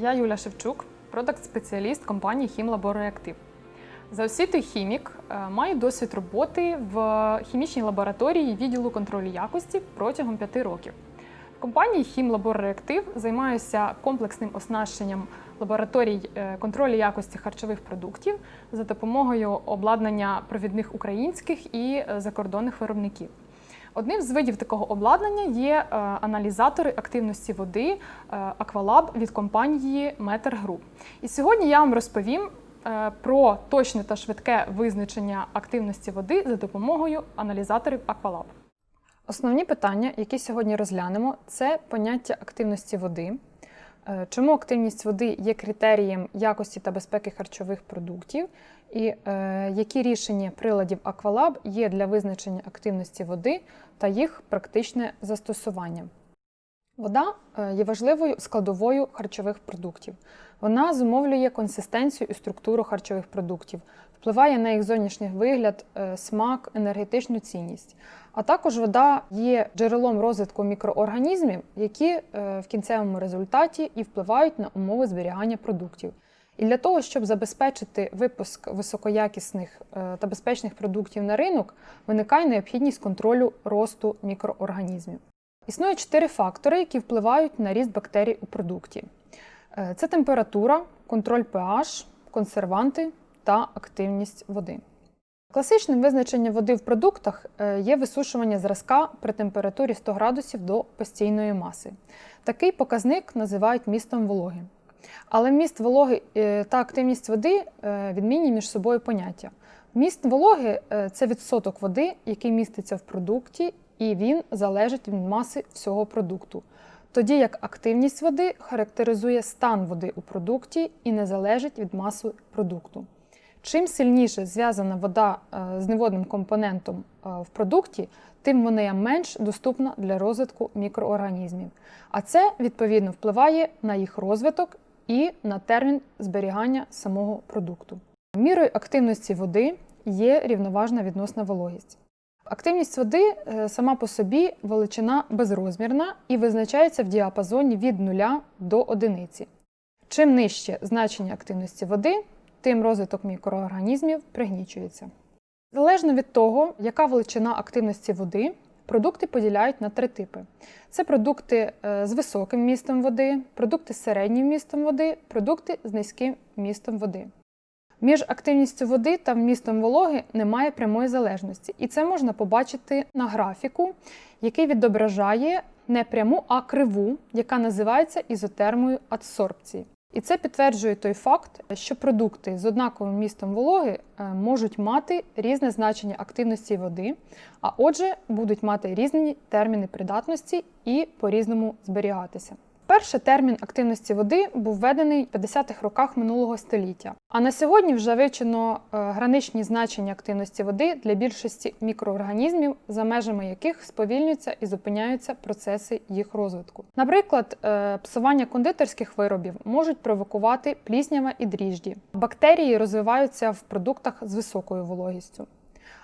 Я Юля Шевчук, продакт-спеціаліст компанії «Хімлабореактив». За освітою хімік е, маю досвід роботи в хімічній лабораторії відділу контролю якості протягом п'яти років. В компанії «Хімлабореактив» займаюся комплексним оснащенням лабораторій е, контролю якості харчових продуктів за допомогою обладнання провідних українських і е, закордонних виробників. Одним з видів такого обладнання є е, аналізатори активності води Аквалаб від компанії Метер Group. І сьогодні я вам розповім е, про точне та швидке визначення активності води за допомогою аналізаторів Аквалаб. Основні питання, які сьогодні розглянемо, це поняття активності води. Е, Чому активність води є критерієм якості та безпеки харчових продуктів, і е, які рішення приладів Aqualab є для визначення активності води та їх практичне застосування? Вода е, є важливою складовою харчових продуктів. Вона зумовлює консистенцію і структуру харчових продуктів, впливає на їх зовнішній вигляд, е, смак, енергетичну цінність. А також вода є джерелом розвитку мікроорганізмів, які е, в кінцевому результаті і впливають на умови зберігання продуктів. І для того, щоб забезпечити випуск високоякісних е, та безпечних продуктів на ринок, виникає необхідність контролю росту мікроорганізмів. Існує чотири фактори, які впливають на ріст бактерій у продукті: це температура, контроль pH, консерванти та активність води. Класичним визначенням води в продуктах е, є висушування зразка при температурі 100 градусів до постійної маси. Такий показник називають містом вологи. Але міст вологи е, та активність води е, відмінні між собою поняття. Міст вологи це відсоток води, який міститься в продукті, і він залежить від маси всього продукту. Тоді як активність води характеризує стан води у продукті і не залежить від маси продукту. Чим сильніше зв'язана вода е, з неводним компонентом е, в продукті, тим вона менш доступна для розвитку мікроорганізмів. А це відповідно впливає на їх розвиток і на термін зберігання самого продукту. Мірою активності води є рівноважна відносна вологість. Активність води е, сама по собі величина безрозмірна і визначається в діапазоні від 0 до 1. Чим нижче значення активності води, тим розвиток мікроорганізмів пригнічується. Залежно від того, яка величина активності води, продукти поділяють на три типи: це продукти е, з високим містом води, продукти з середнім містом води, продукти з низьким містом води. Між активністю води та вмістом вологи немає прямої залежності, і це можна побачити на графіку, який відображає не пряму, а криву, яка називається ізотермою адсорбції. І це підтверджує той факт, що продукти з однаковим містом вологи е, можуть мати різне значення активності води, а отже, будуть мати різні терміни придатності і по-різному зберігатися. Перший термін активності води був введений в 50-х роках минулого століття. А на сьогодні вже вивчено е, граничні значення активності води для більшості мікроорганізмів, за межами яких сповільнюються і зупиняються процеси їх розвитку. Наприклад, е, псування кондитерських виробів можуть провокувати пліснява і дріжджі. Бактерії розвиваються в продуктах з високою вологістю.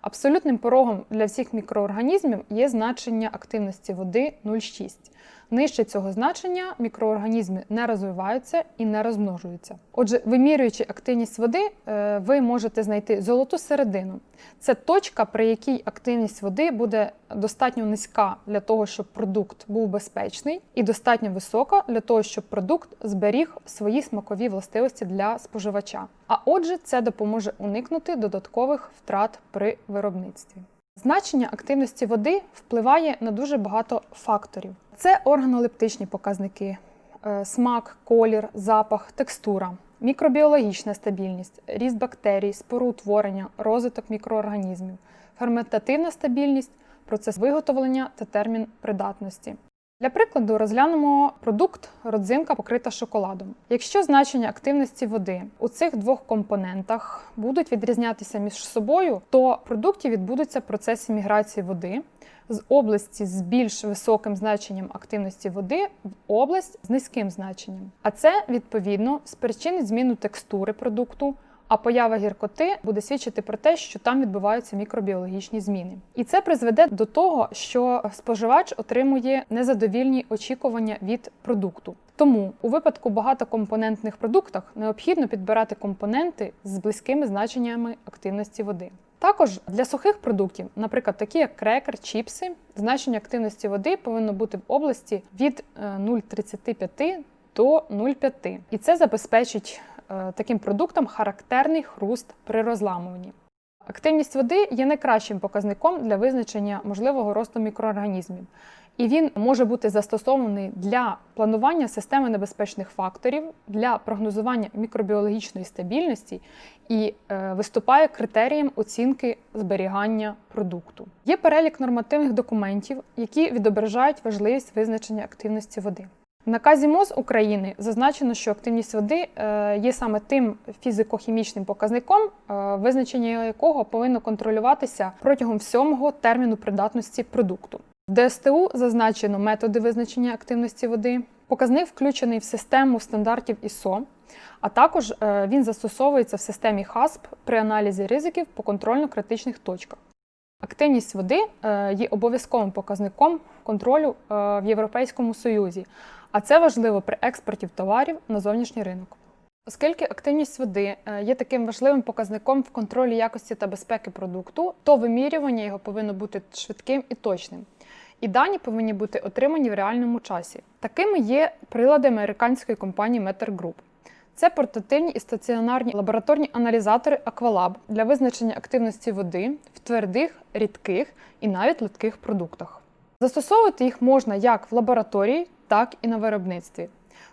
Абсолютним порогом для всіх мікроорганізмів є значення активності води 0,6. Нижче цього значення мікроорганізми не розвиваються і не розмножуються. Отже, вимірюючи активність води, е, ви можете знайти золоту середину. Це точка, при якій активність води буде достатньо низька для того, щоб продукт був безпечний, і достатньо висока для того, щоб продукт зберіг свої смакові властивості для споживача. А отже, це допоможе уникнути додаткових втрат при виробництві. Значення активності води впливає на дуже багато факторів. Це органолептичні показники, е, смак, колір, запах, текстура, мікробіологічна стабільність, ріст бактерій, споруутворення, розвиток мікроорганізмів, ферментативна стабільність, процес виготовлення та термін придатності. Для прикладу розглянемо продукт родзинка покрита шоколадом. Якщо значення активності води у цих двох компонентах будуть відрізнятися між собою, то в продукті відбудуться процеси міграції води з області з більш високим значенням активності води в область з низьким значенням. А це відповідно спричинить зміну текстури продукту, а поява гіркоти буде свідчити про те, що там відбуваються мікробіологічні зміни. І це призведе до того, що споживач отримує незадовільні очікування від продукту. Тому у випадку багатокомпонентних продуктах необхідно підбирати компоненти з близькими значеннями активності води. Також для сухих продуктів, наприклад, такі як крекер, чіпси, значення активності води повинно бути в області від е, 0,35 до 0,5. І це забезпечить е, таким продуктам характерний хруст при розламуванні. Активність води є найкращим показником для визначення можливого росту мікроорганізмів, і він може бути застосований для планування системи небезпечних факторів, для прогнозування мікробіологічної стабільності і е, виступає критерієм оцінки зберігання продукту. Є перелік нормативних документів, які відображають важливість визначення активності води. В наказі МОЗ України зазначено, що активність води е, є саме тим фізико-хімічним показником, е, визначення якого повинно контролюватися протягом всього терміну придатності продукту. В ДСТУ зазначено методи визначення активності води. Показник включений в систему стандартів ISO, а також е, він застосовується в системі ХАСП при аналізі ризиків по контрольно-критичних точках. Активність води е, є обов'язковим показником контролю е, в Європейському Союзі, а це важливо при експорті товарів на зовнішній ринок. Оскільки активність води є таким важливим показником в контролі якості та безпеки продукту, то вимірювання його повинно бути швидким і точним. І дані повинні бути отримані в реальному часі. Такими є прилади американської компанії Meter Group. Це портативні і стаціонарні лабораторні аналізатори Aqualab для визначення активності води в твердих, рідких і навіть литких продуктах. Застосовувати їх можна як в лабораторії, так і на виробництві.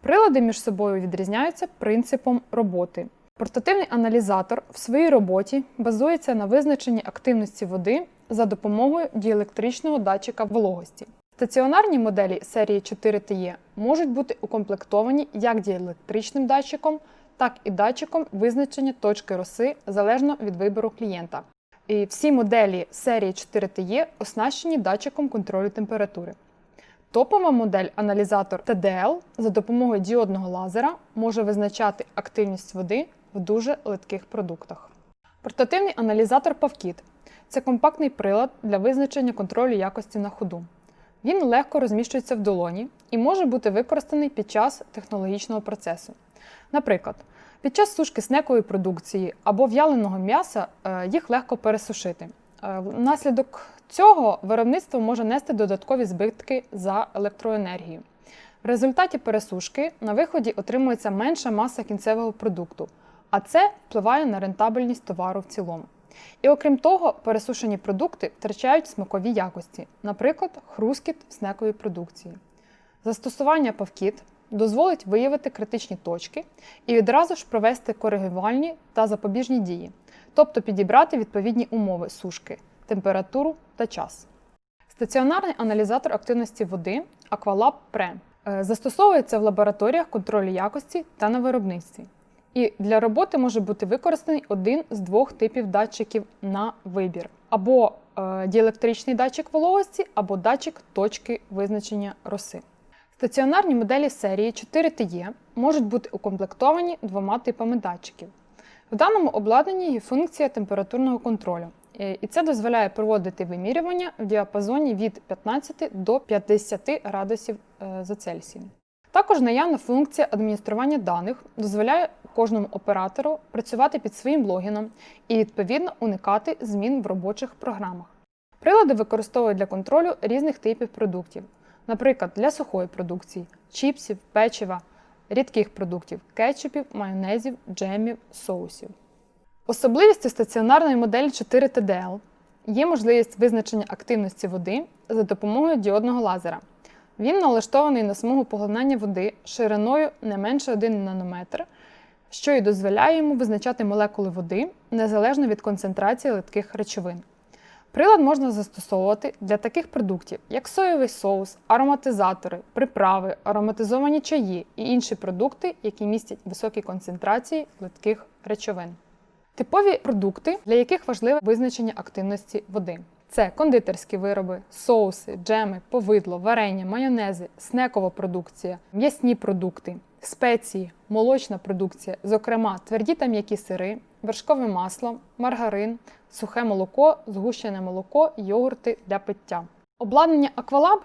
Прилади між собою відрізняються принципом роботи. Портативний аналізатор в своїй роботі базується на визначенні активності води за допомогою діелектричного датчика вологості. Стаціонарні моделі серії 4TE можуть бути укомплектовані як діелектричним датчиком, так і датчиком визначення точки роси залежно від вибору клієнта. І всі моделі серії 4TE оснащені датчиком контролю температури. Топова модель аналізатор TDL за допомогою діодного лазера може визначати активність води в дуже литких продуктах. Портативний аналізатор PavKit – це компактний прилад для визначення контролю якості на ходу. Він легко розміщується в долоні і може бути використаний під час технологічного процесу. Наприклад, під час сушки снекової продукції або в'яленого м'яса е, їх легко пересушити. Е, Внаслідок цього виробництво може нести додаткові збитки за електроенергію. В результаті пересушки на виході отримується менша маса кінцевого продукту, а це впливає на рентабельність товару в цілому. І окрім того, пересушені продукти втрачають смакові якості, наприклад, хрускіт в снековій продукції. Застосування павкіт дозволить виявити критичні точки і відразу ж провести коригувальні та запобіжні дії, тобто підібрати відповідні умови сушки, температуру та час. Стаціонарний аналізатор активності води Aqualab Pre е, застосовується в лабораторіях контролю якості та на виробництві. І для роботи може бути використаний один з двох типів датчиків на вибір: або е, діелектричний датчик вологості, або датчик точки визначення роси. Стаціонарні моделі серії 4TE можуть бути укомплектовані двома типами датчиків. В даному обладнанні є функція температурного контролю, е, і це дозволяє проводити вимірювання в діапазоні від 15 до 50 градусів е, за Цельсієм. Також наявна функція адміністрування даних дозволяє кожному оператору працювати під своїм логіном і відповідно уникати змін в робочих програмах. Прилади використовують для контролю різних типів продуктів, наприклад, для сухої продукції, чіпсів, печива, рідких продуктів, кетчупів, майонезів, джемів, соусів. Особливістю стаціонарної моделі 4TDL є можливість визначення активності води за допомогою діодного лазера. Він налаштований на смугу поглинання води шириною не менше 1 нанометр, що й дозволяє йому визначати молекули води незалежно від концентрації литких речовин. Прилад можна застосовувати для таких продуктів, як соєвий соус, ароматизатори, приправи, ароматизовані чаї і інші продукти, які містять високі концентрації литких речовин. Типові продукти, для яких важливе визначення активності води. Це кондитерські вироби, соуси, джеми, повидло, варення, майонези, снекова продукція, м'ясні продукти, спеції, молочна продукція, зокрема тверді та м'які сири, вершкове масло, маргарин, сухе молоко, згущене молоко, йогурти для пиття. Обладнання Aqualab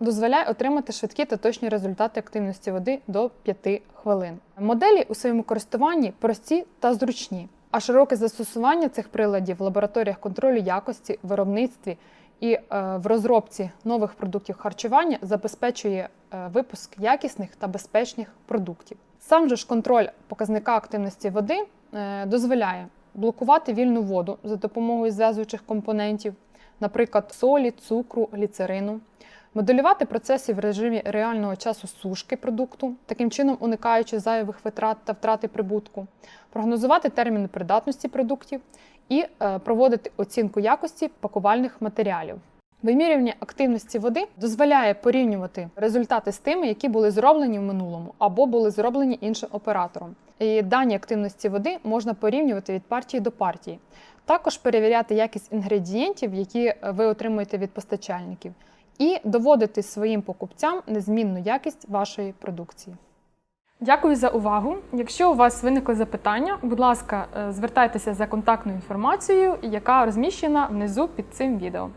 дозволяє отримати швидкі та точні результати активності води до 5 хвилин. Моделі у своєму користуванні прості та зручні, а широке застосування цих приладів в лабораторіях контролю якості, виробництві і е, в розробці нових продуктів харчування забезпечує е, випуск якісних та безпечних продуктів. Сам же ж контроль показника активності води е, дозволяє блокувати вільну воду за допомогою зв'язуючих компонентів, наприклад, солі, цукру, гліцерину, моделювати процеси в режимі реального часу сушки продукту, таким чином уникаючи зайвих витрат та втрати прибутку, прогнозувати терміни придатності продуктів і е, проводити оцінку якості пакувальних матеріалів. Вимірювання активності води дозволяє порівнювати результати з тими, які були зроблені в минулому або були зроблені іншим оператором. І дані активності води можна порівнювати від партії до партії. Також перевіряти якість інгредієнтів, які ви отримуєте від постачальників, і доводити своїм покупцям незмінну якість вашої продукції. Дякую за увагу. Якщо у вас виникли запитання, будь ласка, е, звертайтеся за контактною інформацією, яка розміщена внизу під цим відео.